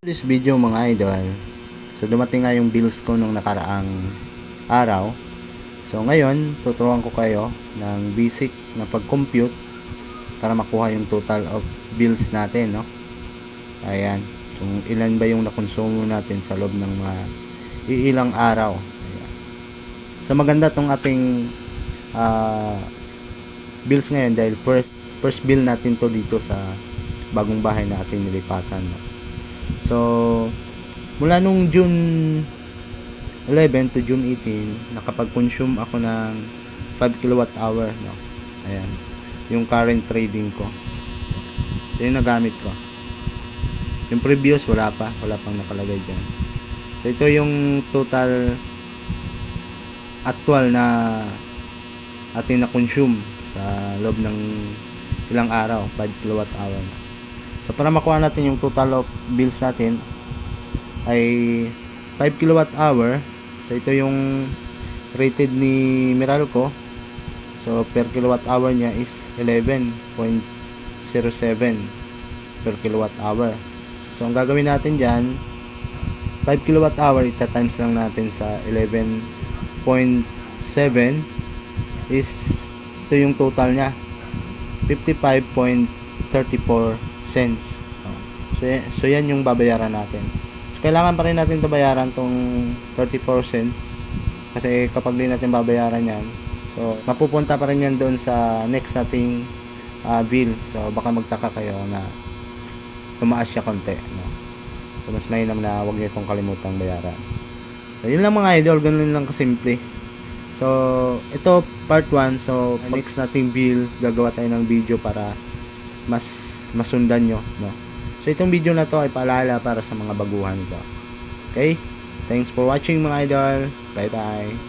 This video mga idol. So dumating nga yung bills ko nung nakaraang araw. So ngayon, tuturuan ko kayo ng basic na pag-compute para makuha yung total of bills natin, no? Ayan. Kung ilan ba yung nakonsumo natin sa loob ng mga iilang araw. Ayan. So maganda tong ating ah, bills ngayon dahil first first bill natin to dito sa bagong bahay na ating nilipatan. No? So, mula nung June 11 to June 18, nakapag-consume ako ng 5 kilowatt hour. No? Ayan. Yung current trading ko. Ito yung nagamit ko. Yung previous, wala pa. Wala pang nakalagay dyan. So, ito yung total actual na ating na-consume sa loob ng ilang araw, 5 kilowatt hour. So para makuha natin yung total of bills natin ay 5 kilowatt hour. So ito yung rated ni Meralco. So per kilowatt hour niya is 11.07 per kilowatt hour. So ang gagawin natin diyan 5 kilowatt hour ita times lang natin sa 11.7 is ito yung total niya 55.34 cents Oh. so, so yan yung babayaran natin so, kailangan pa rin natin ito bayaran tong 34 cents kasi kapag di natin babayaran yan so mapupunta pa rin yan doon sa next nating ah, bill so baka magtaka kayo na tumaas siya konti no? so mas mainam na huwag niyo itong kalimutang bayaran so yun lang mga idol ganun lang kasimple So, ito part 1. So, next nating bill, gagawa tayo ng video para mas masundan nyo, no? So, itong video na to ay paalala para sa mga baguhan. So, okay? Thanks for watching mga idol. Bye-bye.